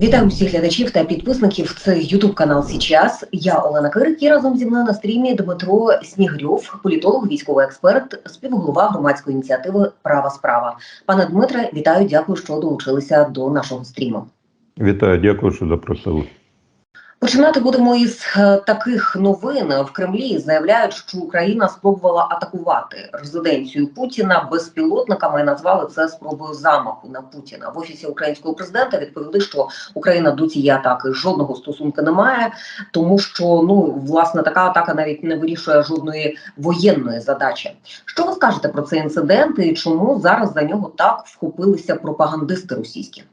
Вітаю всіх глядачів та підписників. Це Ютуб канал Січас. Я Олена Кирик і разом зі мною на стрімі Дмитро Снігрьов, політолог, військовий експерт, співголова громадської ініціативи Права справа. Пане Дмитре, вітаю, дякую, що долучилися до нашого стріму. Вітаю, дякую, що запросили. Починати будемо із е, таких новин в Кремлі. Заявляють, що Україна спробувала атакувати резиденцію Путіна безпілотниками. Назвали це спробою замаху на Путіна. В офісі українського президента відповіли, що Україна до цієї атаки жодного стосунку не має, тому що ну власне така атака навіть не вирішує жодної воєнної задачі. Що ви скажете про цей інцидент і чому зараз за нього так вхопилися пропагандисти російські?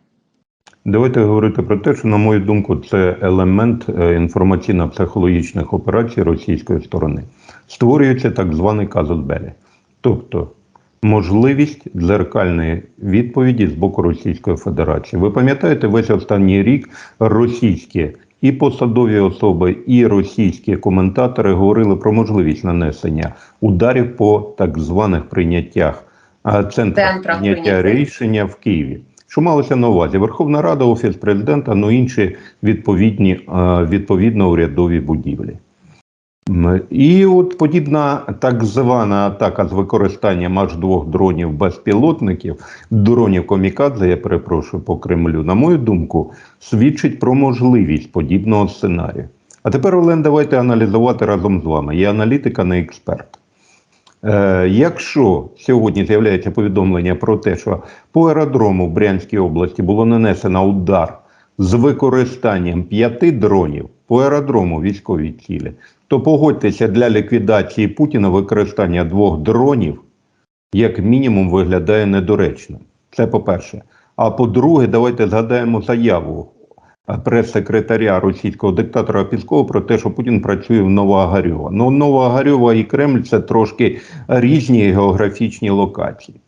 Давайте говорити про те, що, на мою думку, це елемент е, інформаційно-психологічних операцій російської сторони. Створюється так званий казус белі, тобто можливість дзеркальної відповіді з боку Російської Федерації. Ви пам'ятаєте, весь останній рік російські і посадові особи, і російські коментатори говорили про можливість нанесення ударів по так званих прийняттях а, центрах прийняття. рішення в Києві. Що малося на увазі? Верховна Рада, Офіс президента, ну інші відповідні е, відповідно урядові будівлі. І от подібна так звана атака з використанням аж двох дронів безпілотників, дронів комікадзе, я перепрошую по Кремлю, на мою думку, свідчить про можливість подібного сценарію. А тепер, Олен, давайте аналізувати разом з вами. Я аналітик, а не експерт. Е, якщо сьогодні з'являється повідомлення про те, що по аеродрому в Брянській області було нанесено удар з використанням п'яти дронів по аеродрому військовій цілі, то погодьтеся для ліквідації Путіна використання двох дронів як мінімум виглядає недоречно. Це по-перше. А по-друге, давайте згадаємо заяву прес-секретаря російського диктатора Піскова про те, що Путін працює в Новоагарьова. Ну, Новоагарьова і Кремль це трошки різні географічні локації.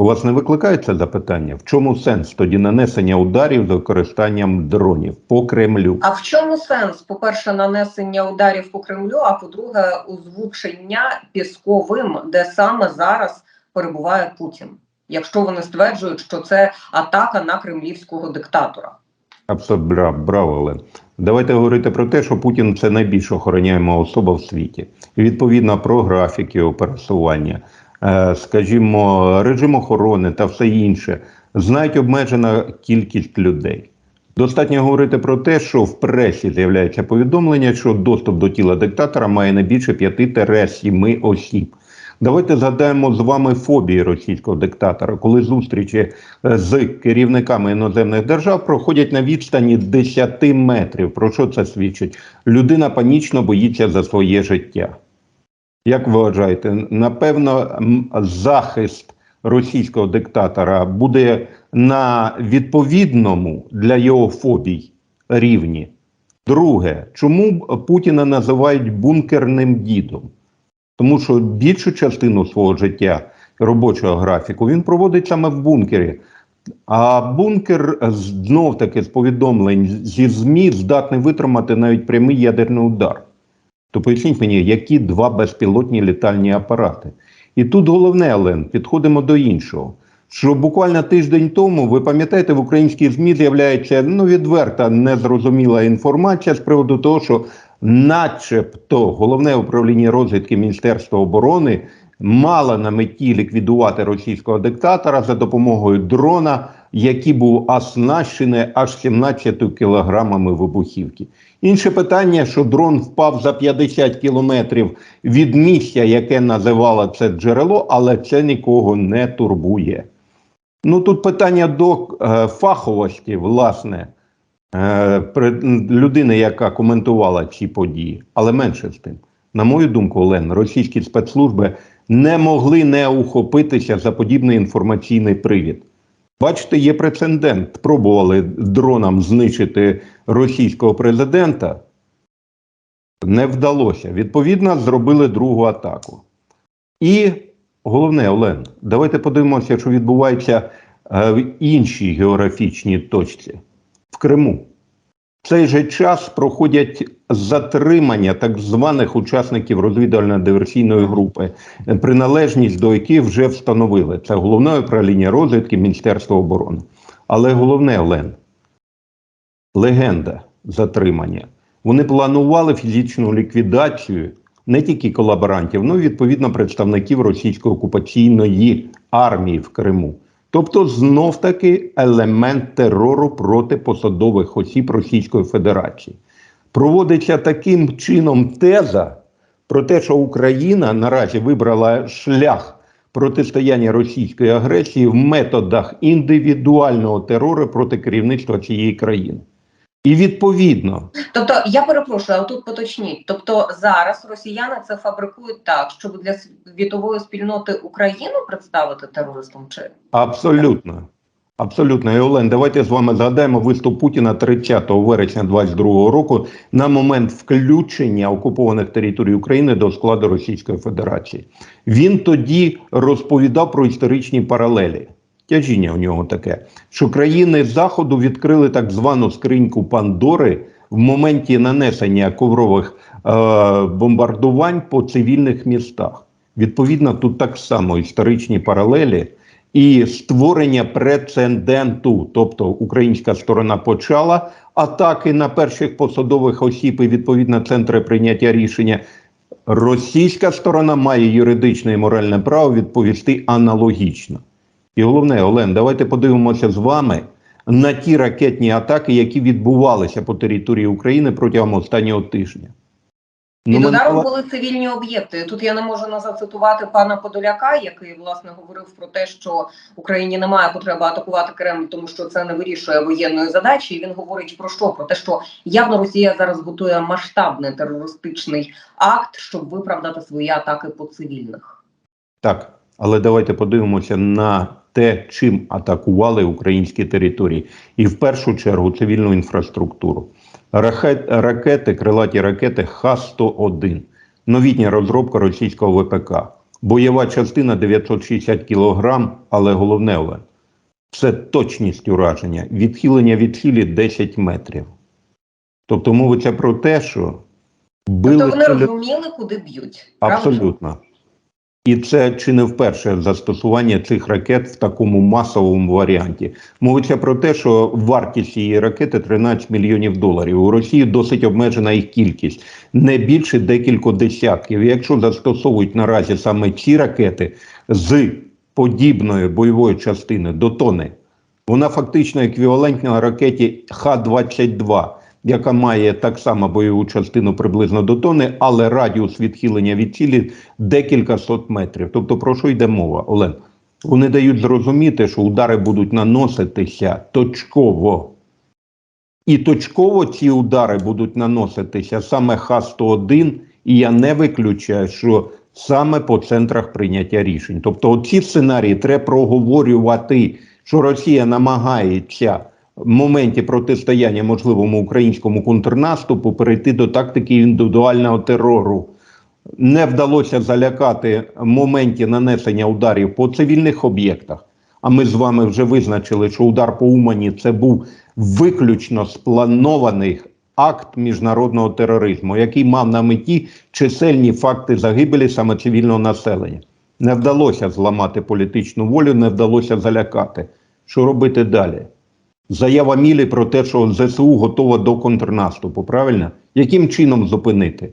У вас не викликає запитання? В чому сенс тоді нанесення ударів з використанням дронів по Кремлю? А в чому сенс? По-перше, нанесення ударів по Кремлю, а по-друге, озвучення пісковим, де саме зараз перебуває Путін, якщо вони стверджують, що це атака на кремлівського диктатора. Абсолютно браво, Олен. Давайте говорити про те, що Путін це найбільш охороняєма особа в світі. І відповідно про графіки його пересування, е, скажімо, режим охорони та все інше, знають обмежена кількість людей. Достатньо говорити про те, що в пресі з'являється повідомлення, що доступ до тіла диктатора має не більше 5-7 осіб. Давайте згадаємо з вами фобії російського диктатора, коли зустрічі е, з керівниками іноземних держав проходять на відстані 10 метрів. Про що це свідчить? Людина панічно боїться за своє життя. Як ви вважаєте, напевно, захист російського диктатора буде на відповідному для його фобій рівні? Друге, чому Путіна називають бункерним дідом? Тому що більшу частину свого життя робочого графіку він проводить саме в бункері. А бункер знов таки з повідомлень зі ЗМІ здатний витримати навіть прямий ядерний удар. То поясніть мені, які два безпілотні літальні апарати. І тут головне, Олен, підходимо до іншого. Що буквально тиждень тому, ви пам'ятаєте, в українській ЗМІ з'являється ну, відверта незрозуміла інформація з приводу того, що начебто головне управління розвідки Міністерства оборони мало на меті ліквідувати російського диктатора за допомогою дрона, який був оснащений аж 17 кілограмами вибухівки. Інше питання, що дрон впав за 50 кілометрів від місця, яке називало це джерело, але це нікого не турбує. Ну тут питання до е, фаховості, власне, людини, яка коментувала ці події, але менше з тим. На мою думку, Олен, російські спецслужби не могли не ухопитися за подібний інформаційний привід. Бачите, є прецедент. Пробували дроном знищити російського президента. Не вдалося. Відповідно, зробили другу атаку. І головне, Олен, давайте подивимося, що відбувається е, в іншій географічній точці в Криму. Цей же час проходять затримання так званих учасників розвідувально-диверсійної групи, приналежність до яких вже встановили. Це головне управління розвідки Міністерства оборони. Але головне, Олен, легенда затримання. Вони планували фізичну ліквідацію не тільки колаборантів, але й відповідно представників російської окупаційної армії в Криму. Тобто, знов таки елемент терору проти посадових осіб Російської Федерації. Проводиться таким чином теза про те, що Україна наразі вибрала шлях протистояння російської агресії в методах індивідуального терору проти керівництва цієї країни. І відповідно, Тобто, я перепрошую, а тут поточніть. Тобто зараз росіяни це фабрикують так, щоб для світової спільноти Україну представити терористом чи абсолютно, абсолютно, і Олен, давайте з вами згадаємо виступ Путіна 30 вересня 22 року на момент включення окупованих територій України до складу Російської Федерації. Він тоді розповідав про історичні паралелі. Тяжіння у нього таке, що країни Заходу відкрили так звану скриньку Пандори в моменті нанесення коврових е, бомбардувань по цивільних містах. Відповідно, тут так само історичні паралелі і створення прецеденту, тобто українська сторона почала атаки на перших посадових осіб і відповідно центри прийняття рішення. Російська сторона має юридичне і моральне право відповісти аналогічно. І головне, Олен, давайте подивимося з вами на ті ракетні атаки, які відбувалися по території України протягом останнього тижня. Ну, ударом ми- були цивільні об'єкти. Тут я не можу не зацитувати пана Подоляка, який власне говорив про те, що Україні немає потреби атакувати Кремль, тому що це не вирішує воєнної задачі. І він говорить про що? Про те, що явно Росія зараз готує масштабний терористичний акт, щоб виправдати свої атаки по цивільних. Так, але давайте подивимося на те, чим атакували українські території, і в першу чергу цивільну інфраструктуру. Ракети, крилаті ракети Х-101, новітня розробка російського ВПК, бойова частина 960 кг, але головне Олен, це точність ураження, відхилення від цілі 10 метрів. Тобто мовиться про те, що били Тобто вони цілі- розуміли, куди б'ють. Абсолютно. І це чи не вперше застосування цих ракет в такому масовому варіанті. Мовиться про те, що вартість цієї ракети 13 мільйонів доларів. У Росії досить обмежена їх кількість, не більше декілька десятків. Якщо застосовують наразі саме ці ракети з подібної бойової частини до тони, вона фактично еквівалентна ракеті Х-22, яка має так само бойову частину приблизно до тони, але радіус відхилення від цілі декілька сот метрів. Тобто про що йде мова, Олен? Вони дають зрозуміти, що удари будуть наноситися точково. І точково ці удари будуть наноситися саме Х-101, і я не виключаю, що саме по центрах прийняття рішень. Тобто, ці сценарії треба проговорювати, що Росія намагається моменті протистояння можливому українському контрнаступу перейти до тактики індивідуального терору. Не вдалося залякати моменті нанесення ударів по цивільних об'єктах. А ми з вами вже визначили, що удар по Умані це був виключно спланований акт міжнародного тероризму, який мав на меті чисельні факти загибелі саме цивільного населення. Не вдалося зламати політичну волю, не вдалося залякати. Що робити далі? Заява Мілі про те, що ЗСУ готова до контрнаступу. Правильно? Яким чином зупинити?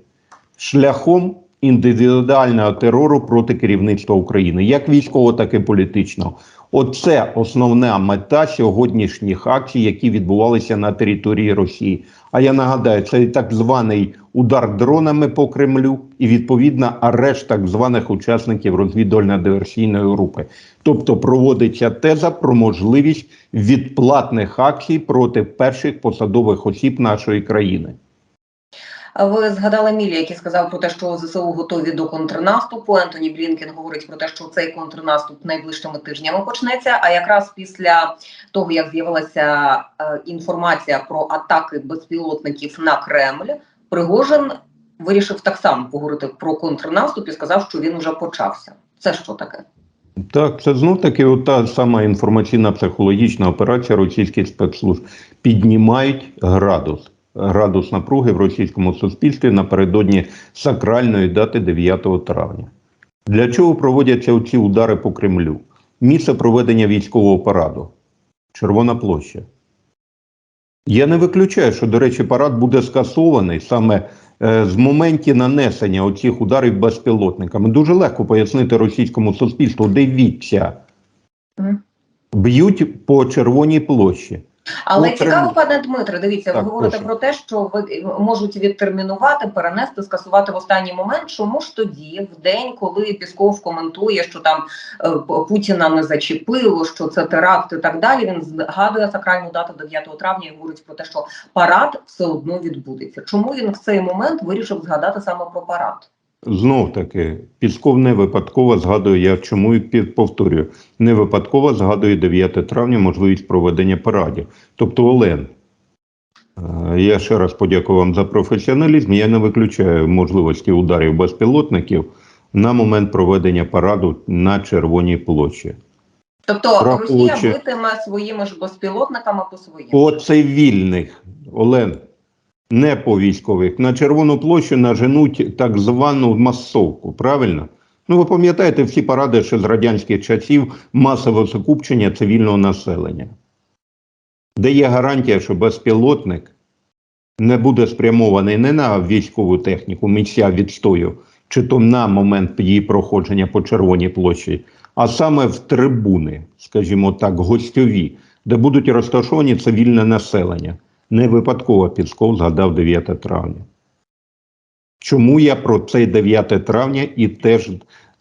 Шляхом індивідуального терору проти керівництва України, як військового, так і політичного. Оце основна мета сьогоднішніх акцій, які відбувалися на території Росії. А я нагадаю, це так званий удар дронами по Кремлю, і відповідно арешт так званих учасників розвідувально-диверсійної групи. Тобто проводиться теза про можливість відплатних акцій проти перших посадових осіб нашої країни. Ви згадали Мілі, який сказав про те, що ЗСУ готові до контрнаступу. Ентоні Блінкен говорить про те, що цей контрнаступ найближчими тижнями почнеться. А якраз після того, як з'явилася е, інформація про атаки безпілотників на Кремль, Пригожин вирішив так само поговорити про контрнаступ і сказав, що він вже почався. Це що таке? Так, це знов таки та сама інформаційна психологічна операція російських спецслужб. Піднімають градус. Градус напруги в російському суспільстві напередодні сакральної дати 9 травня. Для чого проводяться ці удари по Кремлю? Місце проведення військового параду Червона площа. Я не виключаю, що, до речі, парад буде скасований саме е, з моменту нанесення оцих ударів безпілотниками. Дуже легко пояснити російському суспільству, дивіться, б'ють по червоній площі. Але Ну, цікаво, пане Дмитре, дивіться, ви говорите прошу. про те, що ви е, можуть відтермінувати, перенести, скасувати в останній момент. Чому ж тоді, в день, коли Пісков коментує, що там е, Путіна не зачепило, що це теракт і так далі. Він згадує сакральну дату 9 травня і говорить про те, що парад все одно відбудеться. Чому він в цей момент вирішив згадати саме про парад? Знов таки, Пісков не випадково згадує, я чому і повторюю, не випадково згадує 9 травня можливість проведення парадів. Тобто, Олен, е, я ще раз подякую вам за професіоналізм. Я не виключаю можливості ударів безпілотників на момент проведення параду на Червоній площі. Тобто Враховуючи- Росія битиме своїми ж безпілотниками по своїм. По цивільних, Олен, не по військових. На Червону площу наженуть так звану масовку, правильно? Ну, ви пам'ятаєте всі паради ще з радянських часів масове закупчення цивільного населення, де є гарантія, що безпілотник не буде спрямований не на військову техніку, місця відстою, чи то на момент її проходження по Червоній площі, а саме в трибуни, скажімо так, гостьові, де будуть розташовані цивільне населення. Не випадково Пісков згадав 9 травня. Чому я про цей 9 травня і теж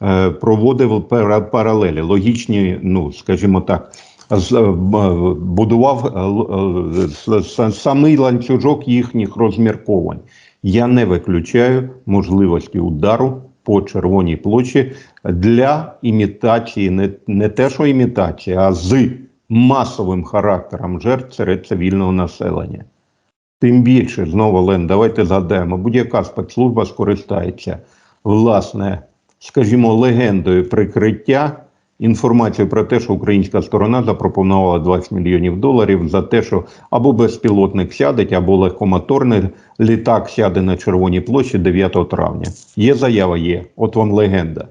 е, проводив паралелі, логічні, ну, скажімо так, з, е, будував е, е, самий ланцюжок їхніх розмірковань. Я не виключаю можливості удару по Червоній площі для імітації, не, не те, що імітація, а з масовим характером жертв серед цивільного населення. Тим більше, знову Лен, давайте згадаємо, будь-яка спецслужба скористається, власне, скажімо, легендою прикриття, інформацією про те, що українська сторона запропонувала 20 мільйонів доларів за те, що або безпілотник сядеть, або легкомоторний літак сяде на Червоній площі 9 травня. Є заява, є. От вам легенда.